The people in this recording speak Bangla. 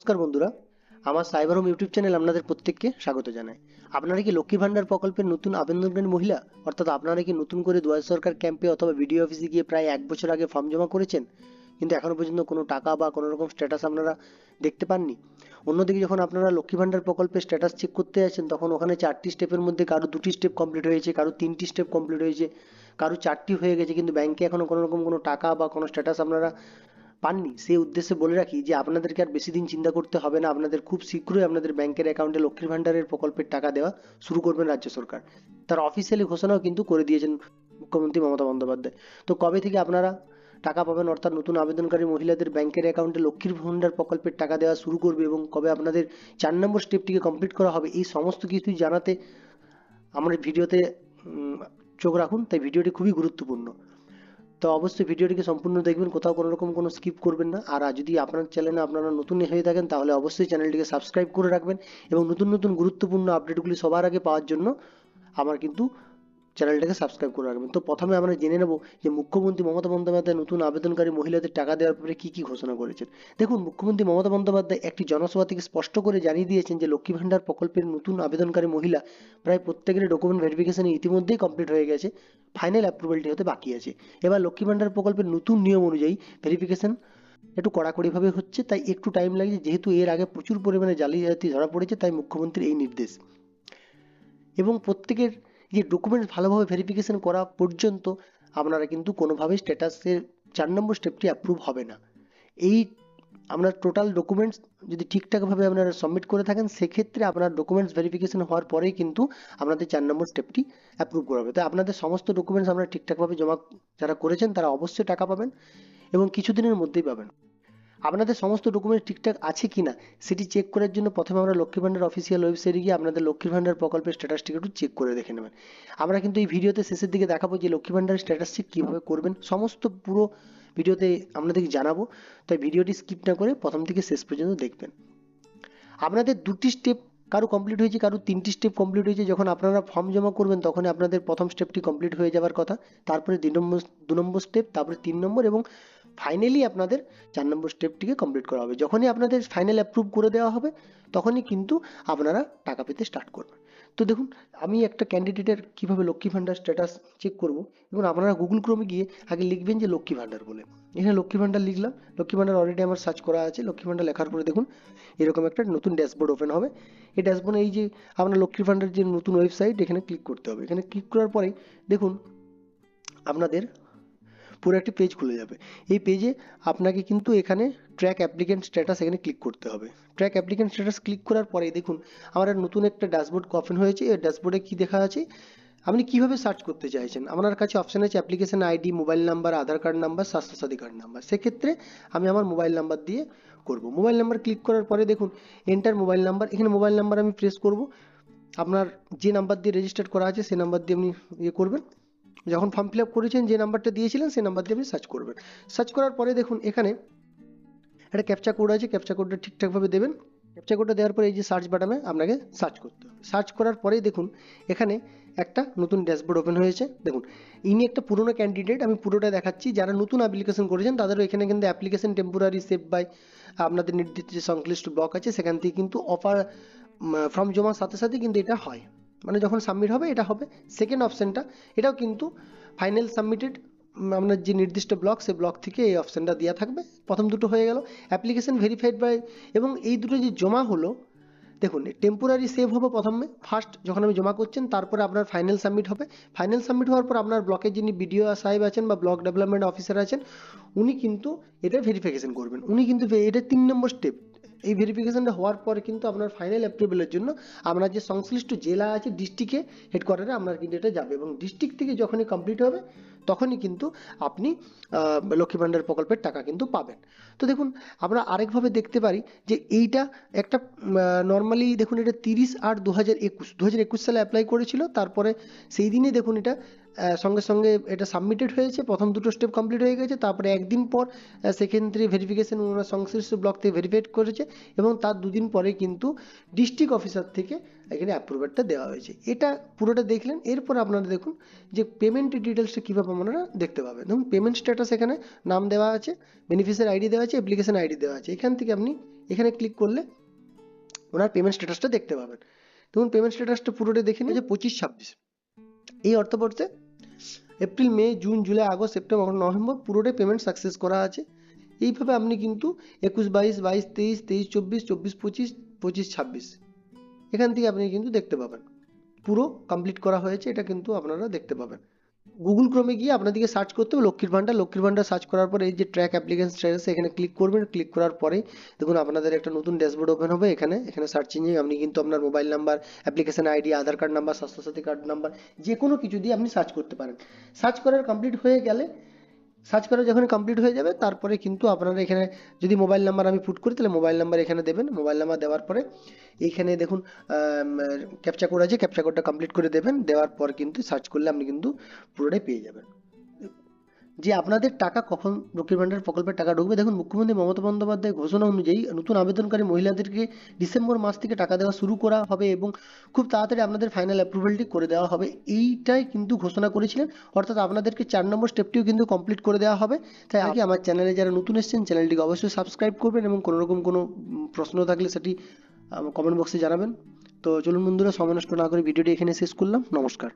নমস্কার বন্ধুরা, আমার সাইবার হোম ইউটিউব চ্যানেল আপনাদের প্রত্যেককে স্বাগত জানাই। আপনারা কি লক্ষ্মী ভান্ডার প্রকল্পের নতুন আবেদনকারী মহিলা? অর্থাৎ আপনারা কি নতুন করে দুয়ার সরকার ক্যাম্পে অথবা বিডিও অফিসে গিয়ে প্রায় এক বছর আগে ফর্ম জমা করেছেন? কিন্তু এখনও পর্যন্ত কোনো টাকা বা কোনো রকম স্ট্যাটাস আপনারা দেখতে পাননি? অন্যদিকে যখন আপনারা লক্ষ্মী ভান্ডার প্রকল্পের স্ট্যাটাস চেক করতে যাচ্ছেন, তখন ওখানে চারটি স্টেপের মধ্যে কারও দুটি স্টেপ কমপ্লিট হয়েছে, কারও তিনটি স্টেপ কমপ্লিট হয়েছে, কারও চারটি হয়ে গেছে, কিন্তু ব্যাংকে এখনও কোনো রকম কোনো টাকা বা কোনো স্ট্যাটাস আপনারা পাননি। সেই উদ্দেশ্যে বলে রাখি যে, আপনাদেরকে আর বেশি দিন চিন্তা করতে হবে না। আপনাদের খুব শীঘ্রই আপনাদের ব্যাংকের অ্যাকাউন্টে লক্ষ্মীর ভান্ডারের প্রকল্পের টাকা দেওয়া শুরু করবেন রাজ্য সরকার। তার অফিসিয়ালি ঘোষণাও কিন্তু করে দিয়েছেন মুখ্যমন্ত্রী মমতা বন্দ্যোপাধ্যায়। তো কবে থেকে আপনারা টাকা পাবেন? অর্থাৎ নতুন আবেদনকারী মহিলাদের ব্যাংকের অ্যাকাউন্টে লক্ষ্মীর ভান্ডার প্রকল্পের টাকা দেওয়া শুরু করবে এবং কবে আপনাদের চার নম্বর স্টেপটিকে কমপ্লিট করা হবে, এই সমস্ত কিছুই জানাতে আমার ভিডিওতে চোখ রাখুন। তাই ভিডিওটি খুবই গুরুত্বপূর্ণ। তো অবশ্যই ভিডিওটিকে সম্পূর্ণ দেখবেন, কোথাও কোনো রকম কোনো স্কিপ করবেন না। আর যদি আপনার চ্যানেলে আপনারা নতুন হয়ে থাকেন, তাহলে অবশ্যই চ্যানেলটিকে সাবস্ক্রাইব করে রাখবেন এবং নতুন নতুন গুরুত্বপূর্ণ আপডেটগুলি সবার আগে পাওয়ার জন্য আমার কিন্তু চ্যানেলটাকে সাবস্ক্রাইব করে রাখবেন। তো প্রথমে আমরা জেনে নেব যে মুখ্যমন্ত্রী মমতা বন্দ্যোপাধ্যায় নতুন আবেদনকারী মহিলাদের টাকা দেওয়ার ব্যাপারে কী কী ঘোষণা করেছেন। দেখুন, মুখ্যমন্ত্রী মমতা বন্দ্যোপাধ্যায় একটি জনসভা থেকে স্পষ্ট করে জানিয়ে দিয়েছেন যে লক্ষ্মী ভান্ডার প্রকল্পের নতুন আবেদনকারী মহিলা প্রায় প্রত্যেকের ডকুমেন্ট ভেরিফিকেশন ইতিমধ্যেই কমপ্লিট হয়ে গেছে ফাইনাল অ্যাপ্রুভালটি হতে বাকি আছে। এবার লক্ষ্মী ভান্ডার প্রকল্পের নতুন নিয়ম অনুযায়ী ভেরিফিকেশন একটু কড়াকড়িভাবে হচ্ছে, তাই একটু টাইম লাগছে, যেহেতু এর আগে প্রচুর পরিমাণে জালিয়াতি ধরা পড়েছে, তাই মুখ্যমন্ত্রীর এই নির্দেশ। এবং প্রত্যেকের যে ডকুমেন্টস ভালোভাবে ভেরিফিকেশন করা পর্যন্ত আপনারা কিন্তু কোনোভাবেই স্ট্যাটাসের চার নম্বর স্টেপটি অ্যাপ্রুভ হবে না। এই আপনার টোটাল ডকুমেন্টস যদি ঠিকঠাকভাবে আপনারা সাবমিট করে থাকেন, সেক্ষেত্রে আপনার ডকুমেন্টস ভেরিফিকেশন হওয়ার পরেই কিন্তু আপনাদের চার নম্বর স্টেপটি অ্যাপ্রুভ করা হবে। তাই আপনাদের সমস্ত ডকুমেন্টস আপনারা ঠিকঠাকভাবে জমা যারা করেছেন, তারা অবশ্যই টাকা পাবেন এবং কিছুদিনের মধ্যেই পাবেন। আপনাদের সমস্ত ডকুমেন্ট ঠিকঠাক আছে কি না সেটি চেক করার জন্য প্রথমে আমরা লক্ষ্মী ভান্ডার অফিসিয়াল ওয়েবসাইটে গিয়ে আপনাদের লক্ষ্মী ভান্ডার প্রকল্পের স্ট্যাটাসটিকে একটু চেক করে দেখে নেবেন। আমরা কিন্তু এই ভিডিওতে শেষের দিকে দেখাবো যে লক্ষ্মী ভান্ডারের স্ট্যাটাস চেক কীভাবে করবেন, সমস্ত পুরো ভিডিওতে আপনাদেরকে জানাব, তাই ভিডিওটি স্কিপ না করে প্রথম থেকে শেষ পর্যন্ত দেখবেন। আপনাদের দুটি স্টেপ কারও কমপ্লিট হয়েছে, কারও তিনটি স্টেপ কমপ্লিট হয়েছে, যখন আপনারা ফর্ম জমা করবেন তখন আপনাদের প্রথম স্টেপটি কমপ্লিট হয়ে যাওয়ার কথা। তারপরে দুই নম্বর, দু নম্বর স্টেপ তারপরে তিন নম্বর এবং ফাইনালি আপনাদের চার নম্বর স্টেপটিকে কমপ্লিট করা হবে। যখনই আপনাদের ফাইনাল অ্যাপ্রুভ করে দেওয়া হবে, তখনই কিন্তু আপনারা টাকা পেতে স্টার্ট করবেন। তো দেখুন, আমি একটা ক্যান্ডিডেটের কীভাবে লক্ষ্মী ভান্ডার স্ট্যাটাস চেক করব এবং আপনারা গুগল ক্রোমে গিয়ে আগে লিখবেন যে লক্ষ্মী ভান্ডার বলে। এখানে লক্ষ্মী ভান্ডার লিখলাম, লক্ষ্মী ভান্ডার অলরেডি আমার সার্চ করা আছে, লক্ষ্মী ভান্ডার লেখার পরে দেখুন, এরকম একটা নতুন ড্যাশবোর্ড ওপেন হবে। এই ড্যাশবোর্ডে এই যে আপনার লক্ষ্মী ভান্ডার যে নতুন ওয়েবসাইট এখানে ক্লিক করতে হবে। এখানে ক্লিক করার পরেই দেখুন, আপনাদের পুরো একটি পেজ খুলে যাবে। এই পেজে আপনাকে কিন্তু এখানে ট্র্যাক অ্যাপ্লিকেন্ট স্ট্যাটাস এখানে ক্লিক করতে হবে। ট্র্যাক অ্যাপ্লিকেন্ট স্ট্যাটাস ক্লিক করার পরে দেখুন, আমার নতুন একটা ড্যাশবোর্ড ওপেন হয়েছে। এই ড্যাশবোর্ডে কি দেখা আছে? আপনি কীভাবে সার্চ করতে চাইছেন? আপনার কাছে অপশন আছে application ID mobile number Aadhaar card number Swasthya Sathi card number সেক্ষেত্রে আমি আমার মোবাইল নাম্বার দিয়ে করব। মোবাইল নাম্বার ক্লিক করার পরে দেখুন এন্টার মোবাইল নাম্বার এখানে মোবাইল নাম্বার আমি প্রেস করব। আপনার যে নাম্বার দিয়ে রেজিস্টার করা আছে, সে নাম্বার দিয়ে আপনি ইয়ে করবেন। যখন ফর্ম ফিল আপ করেছেন, যে নাম্বারটা দিয়েছিলেন, সেই নাম্বার দিয়ে আপনি সার্চ করবেন। সার্চ করার পরে দেখুন, এখানে একটা ক্যাপচা কোড আছে ক্যাপচা কোডটা ঠিকঠাকভাবে দেবেন। ক্যাপচা কোডটা দেওয়ার পরে এই যে সার্চ বাটনে আপনাকে সার্চ করতে হবে। সার্চ করার পরেই দেখুন, এখানে একটা নতুন ড্যাশবোর্ড ওপেন হয়েছে। দেখুন, ইনি একটা পুরনো ক্যান্ডিডেট আমি পুরোটা দেখাচ্ছি। যারা নতুন অ্যাপ্লিকেশন করেছেন, তাদেরও এখানে কিন্তু অ্যাপ্লিকেশন টেম্পোরারি সেভ বাই আপনাদের নির্দিষ্ট যে সংশ্লিষ্ট ব্লক আছে। সেখান থেকে কিন্তু অফার ফর্ম জমার সাথে সাথে কিন্তু এটা হয়। মানে যখন সাবমিট হবে, এটা হবে। সেকেন্ড অপশানটা এটাও কিন্তু ফাইনাল সাবমিটেড আপনার যে নির্দিষ্ট ব্লক সেই ব্লক থেকে এই অপশানটা দেওয়া থাকবে। প্রথম দুটো হয়ে গেল। অ্যাপ্লিকেশন ভেরিফাইড বাই এবং এই দুটো যে জমা হলো, দেখুন টেম্পোরারি সেভ হবে প্রথমে। ফার্স্ট যখন আমি জমা করছেন, তারপরে আপনার ফাইনাল সাবমিট হবে। ফাইনাল সাবমিট হওয়ার পর আপনার ব্লকের যিনি বিডিও সাহেব আছেন বা ব্লক ডেভেলপমেন্ট অফিসার আছেন, উনি কিন্তু এটা ভেরিফিকেশন করবেন। উনি কিন্তু এটা তিন নম্বর স্টেপ এই ভেরিফিকেশনটা হওয়ার পরে কিন্তু আপনার ফাইনাল অ্যাপ্রুভেলের জন্য আপনার যে সংশ্লিষ্ট জেলা আছে ডিস্ট্রিক্টে হেডকোয়ার্টারে আপনার কিন্তু এটা যাবে। এবং ডিস্ট্রিক্ট থেকে যখনই কমপ্লিট হবে, তখনই কিন্তু আপনি লক্ষ্মী ভাণ্ডার প্রকল্পের টাকা কিন্তু পাবেন। তো দেখুন, আমরা আরেকভাবে দেখতে পারি যে এইটা একটা নর্মালি দেখুন এটা তিরিশ আট দু হাজার একুশ দু হাজার একুশ সালে অ্যাপ্লাই করেছিল, তারপরে সেই দিনে দেখুন এটা সঙ্গে সঙ্গে এটা সাবমিটেড হয়েছে। প্রথম দুটো স্টেপ কমপ্লিট হয়ে গেছে। তারপরে একদিন পর সেকেন্ডারি ভেরিফিকেশন ওনারা সংশ্লিষ্ট ব্লক থেকে ভেরিফাইড করেছে এবং তার দুদিন পরে কিন্তু ডিস্ট্রিক্ট অফিসার থেকে এখানে অ্যাপ্রুভারটা দেওয়া হয়েছে। এটা পুরোটা দেখলেন, এরপর আপনারা দেখুন যে পেমেন্ট ডিটেলসটা কীভাবে আপনারা দেখতে পাবেন। দেখুন পেমেন্ট স্ট্যাটাস এখানে নাম দেওয়া আছে বেনিফিসিয়ারি আইডি দেওয়া আছে অ্যাপ্লিকেশন আইডি দেওয়া আছে। এখান থেকে আপনি এখানে ক্লিক করলে ওনার পেমেন্ট স্ট্যাটাসটা দেখতে পাবেন। দেখুন পেমেন্ট স্ট্যাটাসটা পুরোটা দেখে নিন যে পঁচিশ ছাব্বিশ। এই অর্থবর্ষে April, May, June, July, August, September, November payment payment success করা আছে। এইভাবে আপনি কিন্তু একুশ, বাইশ বাইশ, তেইশ তেইশ, চব্বিশ চব্বিশ, পঁচিশ পঁচিশ, ছাব্বিশ, এখান থেকে আপনি কিন্তু দেখতে পাবেন। পুরো কমপ্লিট করা হয়েছে, এটা কিন্তু আপনারা দেখতে পাবেন। গুগল ক্রমে গিয়ে আপনাদেরকে সার্চ করতে হবে, লক্ষ্মীর ভান্ডার লক্ষ্মীর ভান্ডার সার্চ করার পরে এই যে ট্র্যাক অ্যাপ্লিকেশন স্ট্যাটাস এখানে ক্লিক করবেন ক্লিক করার পরে দেখুন আপনাদের একটা নতুন ড্যাশবোর্ড ওপেন হবে এখানে। এখানে সার্চ ইঞ্জিন আপনি কিন্তু আপনার mobile number application ID Aadhaar card number Swasthya Sathi card number যে কোনো কিছু দিয়ে আপনি সার্চ করতে পারেন। সার্চ করার কমপ্লিট হয়ে গেলে সার্চ করা যখন কমপ্লিট হয়ে যাবে, তারপরে কিন্তু আপনারা এখানে যদি মোবাইল নাম্বার আমি পুট করি, তাহলে মোবাইল নাম্বার এখানে দেবেন। মোবাইল নাম্বার দেওয়ার পরে এইখানে দেখুন ক্যাপচা কোড আছে ক্যাপচা কোডটা কমপ্লিট করে দেবেন। দেওয়ার পর কিন্তু সার্চ করলে আপনি কিন্তু পুরোটাই পেয়ে যাবেন। যে আপনাদের টাকা কখন লক্ষ্মীর ভান্ডার প্রকল্পের টাকা ঢুকবে? দেখুন, মুখ্যমন্ত্রী মমতা বন্দ্যোপাধ্যায় ঘোষণা অনুযায়ী নতুন আবেদনকারী মহিলাদেরকে ডিসেম্বর মাস থেকে টাকা দেওয়া শুরু করা হবে এবং খুব তাড়াতাড়ি আপনাদের ফাইনাল অ্যাপ্রুভালটি করে দেওয়া হবে। এইটাই কিন্তু ঘোষণা করেছিলেন। অর্থাৎ আপনাদেরকে চার নম্বর স্টেপটিও কিন্তু কমপ্লিট করে দেওয়া হবে। তাই আগে আমার চ্যানেলে যারা নতুন এসেছেন চ্যানেলটিকে অবশ্যই সাবস্ক্রাইব করবেন এবং কোনো রকম কোনো প্রশ্ন থাকলে সেটি কমেন্ট বক্সে জানাবেন। তো চলুন বন্ধুরা, সময় নষ্ট না করে ভিডিওটি এখানে শেষ করলাম। নমস্কার।